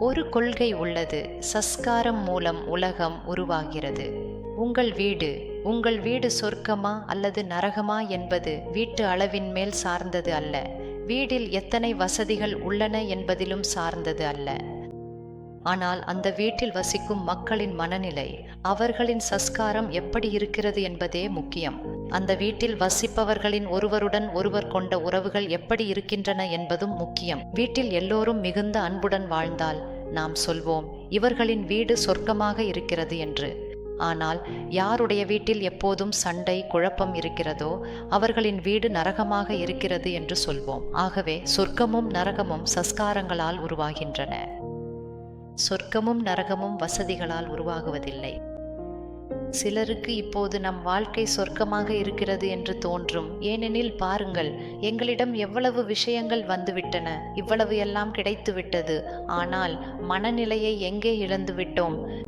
ஒரு கொள்கை உள்ளது. சஸ்காரம் மூலம் உலகம் உருவாகிறது. உங்கள் வீடு உங்கள் வீடு சொர்க்கமா அல்லது நரகமா என்பது வீட்டு அளவின் மேல் சார்ந்தது அல்ல. வீட்டில் எத்தனை வசதிகள் உள்ளன என்பதிலும் சார்ந்தது அல்ல. ஆனால் அந்த வீட்டில் வசிக்கும் மக்களின் மனநிலை அவர்களின் சஸ்காரம் எப்படி இருக்கிறது என்பதே முக்கியம். அந்த வீட்டில் வசிப்பவர்களின் ஒருவருடன் ஒருவர் கொண்ட உறவுகள் எப்படி இருக்கின்றன என்பதும் முக்கியம். வீட்டில் எல்லோரும் மிகுந்த அன்புடன் வாழ்ந்தால் நாம் சொல்வோம் இவர்களின் வீடு சொர்க்கமாக இருக்கிறது என்று. ஆனால் யாருடைய வீட்டில் எப்போதும் சண்டை குழப்பம் இருக்கிறதோ அவர்களின் வீடு நரகமாக இருக்கிறது என்று சொல்வோம். ஆகவே சொர்க்கமும் நரகமும் சஸ்காரங்களால் உருவாகின்றன. சொர்க்கமும் நரகமும் வசதிகளால் உருவாகுவதில்லை. சிலருக்கு இப்போது நம் வாழ்க்கை சொர்க்கமாக இருக்கிறது என்று தோன்றும். ஏனெனில் பாருங்கள் எங்களிடம் எவ்வளவு விஷயங்கள் வந்துவிட்டன இவ்வளவு எல்லாம் கிடைத்துவிட்டது. ஆனால் மனநிலையை எங்கே இழந்துவிட்டோம்?